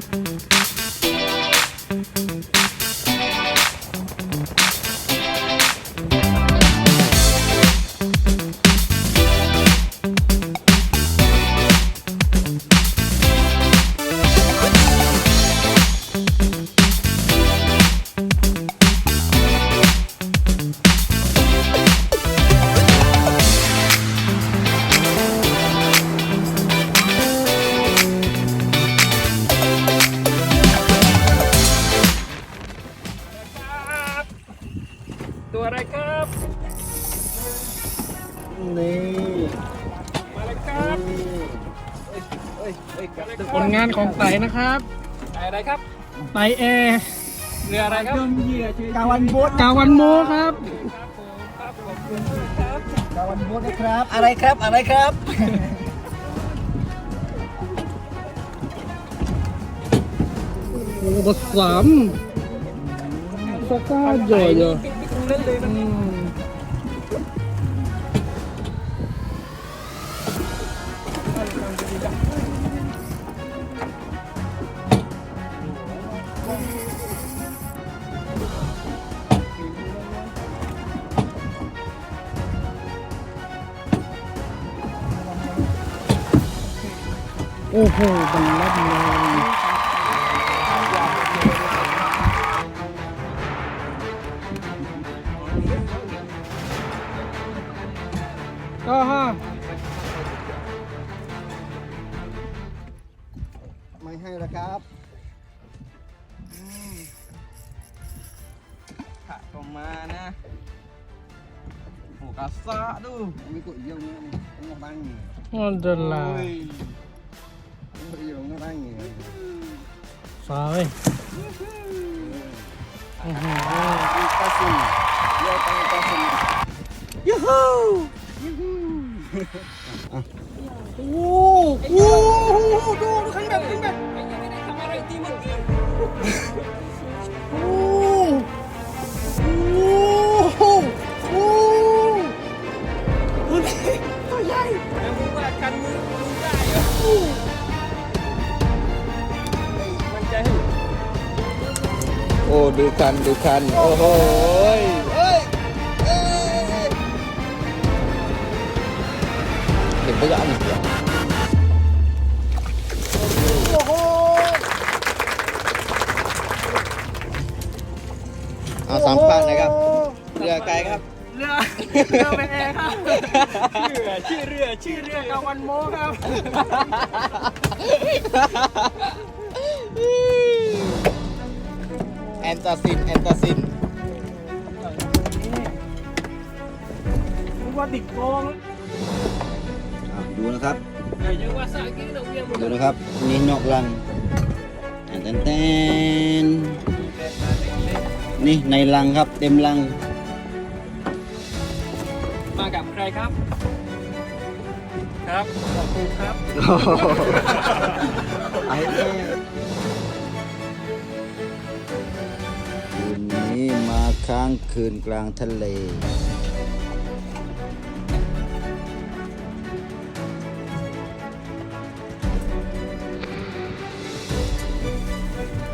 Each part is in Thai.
คานของไต่นะครับไต่อะไรครับไต่แอร์เรืออะไรครับกาวันโบดกาวันโมครับกาวันโบดนะครับ อะไรครับอะไรครับ โอ้บทสามสก้าเยอะเยอะ โอ้โหบันลัดเลยก็ฮะไม่ให้แล้วครับขัดออกมานะโอ้กระซะดูมีกุยเยี่ยมนะนี่งบ้างนี่มันเดลา กุยเยี่ยมนะบ้างนี่ฟ้าเว้ยโอ้โหอีกาซินเยอะตังกาซินยูฮูโอ้โหดูดูข้างแบบข้างแบบทำอะไรตีมันตีโอ้ ดูคันดูคัน โอ้โหเอ้ยเห็นปะยะนี่โอ้โหเอาสามปากนะครับ เรือไกลครับ เรือเรือไปแอร์ครับชื่อชื่อเรือชื่อเรือกาวันโมครับ อนตาซินแอนตาซินนึกว่าติดกองอะดูนะครับเดี๋ยวยังว่าสากินเราเวียนหมดดูนะครับนี่นอกลังแตนแตนนี่ในลังครับเต็มลังมากับใครครับ ครับ ขอบคุณครับ ไอ้แม่คื นี้มาค้างคืนกลางทะเล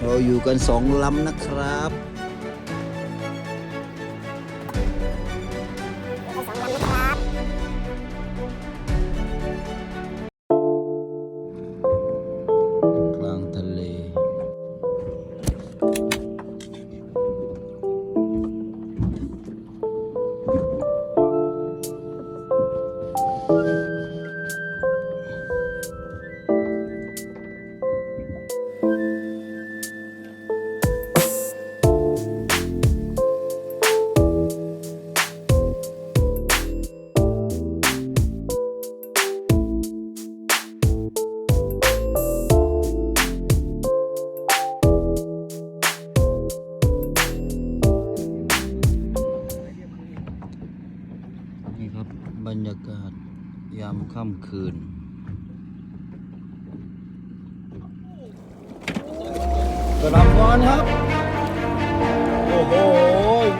เราอยู่กันสองลำนะครับ ดลำก่อนครับ โอ้โห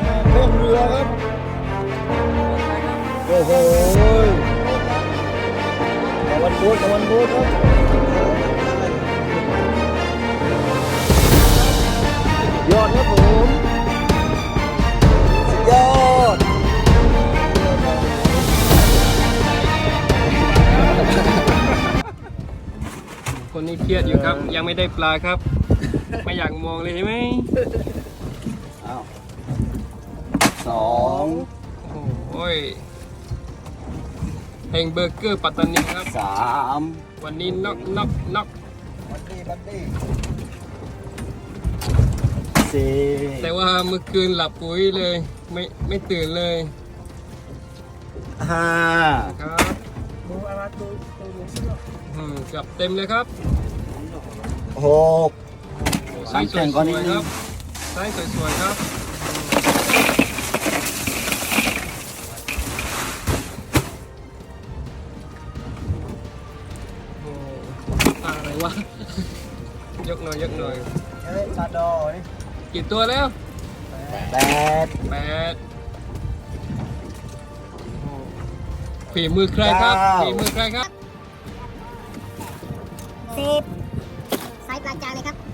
งานเพิ่มเรือครับ โอ้โหตะวันบูดตะวันบูดครับยอดครับผมสุดยอดคนนี้เครียดอยู่ครับ ยังไม่ได้ปลาครับ ไม่อยากมองเลยใช่ไหมสองโอ้ยแห่งเบอร์เกอร์ปัตตานีครับ สามวันนี้น็อกน็อกน็อกบัตตี้บัตตี้สี่แต่ว่าเมื่อคืนหลับปุ๋ยเลย ไม่ไม่ตื่นเลยห้าครับดูอะไรดูดูเสื้ออืมกือบเต็มเลยครับหก สวยๆครับสาสวยๆครับโอ้ตายะไรวะ ยกหน่อยยกหน่อย เฮ้ยชาดนี่กี่ตัวแล้ว แปดแปดฝีมือใครครับฝีมือใครครับ สิบไซส์กจางเลยครับ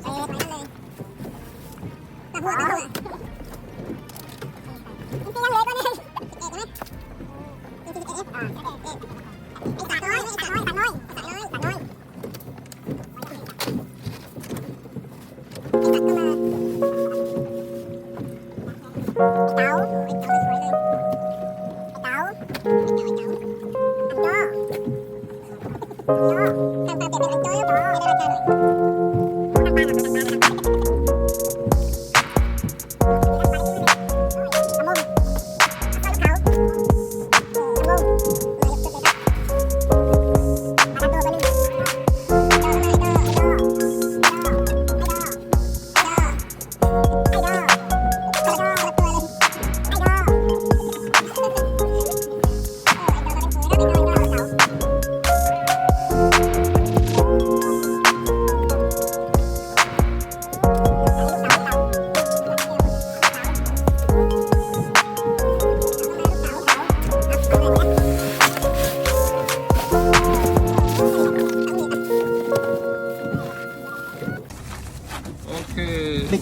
Yeah.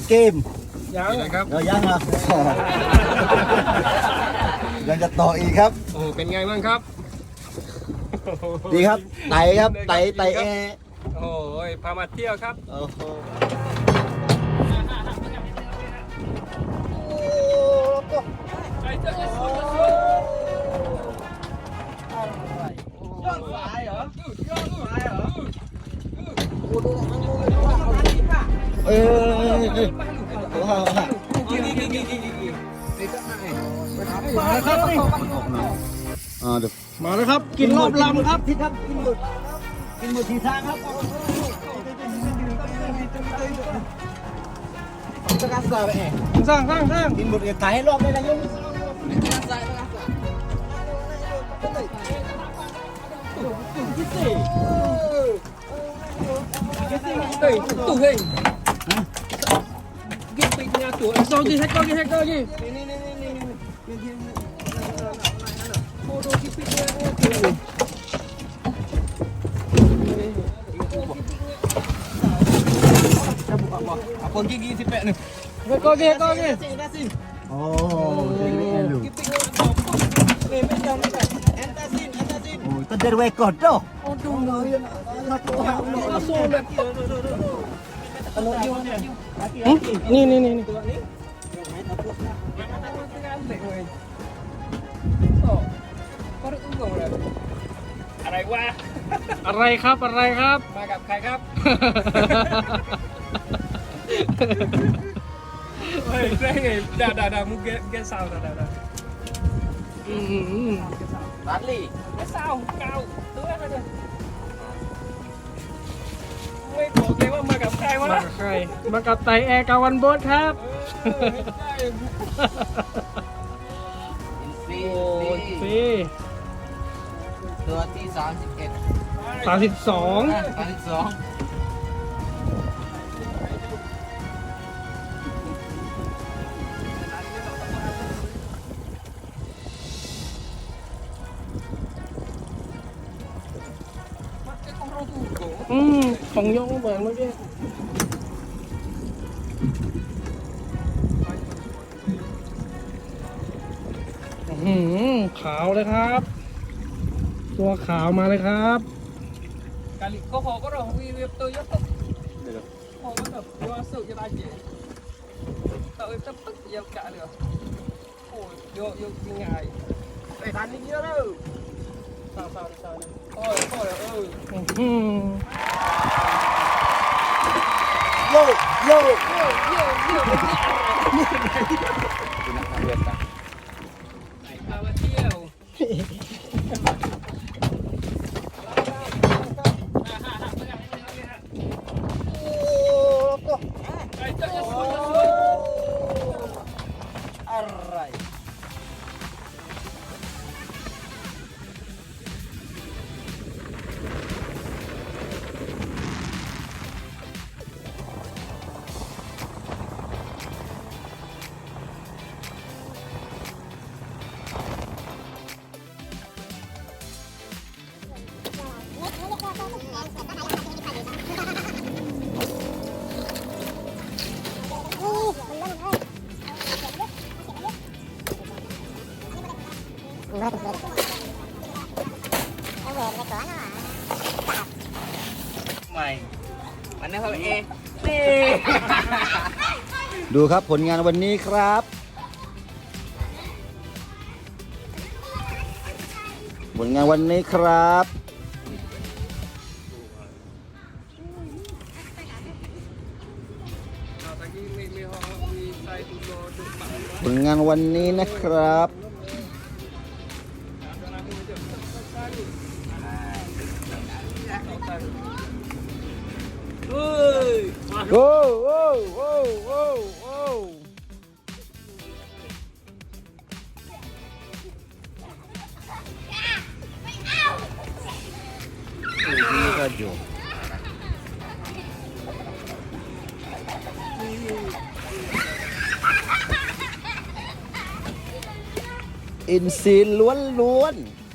เกมยังนะครับเรายังอะยังจะต่ออีกครับ โอ้เป็นไงบ้างครับ ดีครับไต่ครับไต่ไต่แอร์โอ้ยพามาเที่ยวครับโอ้โหเออเออเออ ว้าวอ่าเดี๋ยวมาแล้วครับ กินรอบลำครับพี่ครับกินหมดกินหมดทีทางครับสกัดสาไปเองสร้างสร้างสร้างกินหมดจะถ่ายให้รอบได้นะยุ่งเฮ้ยตู้เฮ้ยกิ นไปงานตัวโซกี้แฮกเกอร์กี้แฮกเกอร์กี้คนกี่กี่สิบแปดหนึ่งแฮกเกอร์กี้แฮก นี่นี่นี่นอะไรวะ อะไรครับอะไรครับ มากับใครครับเฮ้ยเฮ้ยดาดาดามุกเกเกสาวดาดาดาอืมบัตลี่เกสาวเก่าตัวอะไรเนี่ยไม่บอก มากับใครวะมากับใครมากับไตแอร์กาวันโบสครับซีโอ้ยซีตัวที่สามสิบเอ็ดสามสิบสองสามสิบสองอืมของยงเหมือนเมื่อกี้ หือขาวเลยครับ ตัวขาวมาเลยครับ Kali kau kau kau dah wi wi betul ya tu. Kau kau dah biasa je aja. Tak wi betul ya kak dia. Oh, yo yo ngai. Eh, tani dia tu. Sao sao sao. Ôi, ôi, ôi. อื้อหือโย่โย่ Yo yo yo. Ai Mai. Mana kau eh? ดูครับผลงานวันนี้ครับ ผลงานวันนี้ครับ Tadi mi mi ho mi sai tu lo tu pak. ผลงานวันนี้นะครับ โอ้โอ้โอ้โอ้โอ้นี่ก็อยู่อินซีล้วนล้วนๆ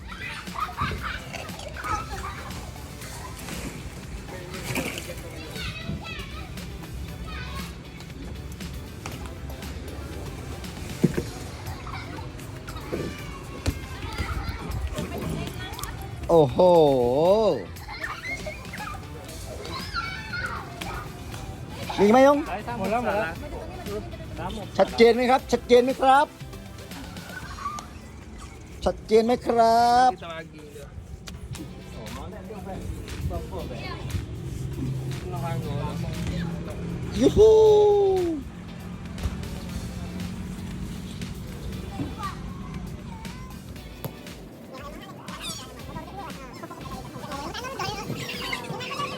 โอ้โห มีไหมยง หมดแล้วหมดแล้วชัดเจนไหมครับ ชัดเจนไหมครับ ชัดเจนไหมครับ Kita lagi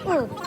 嗯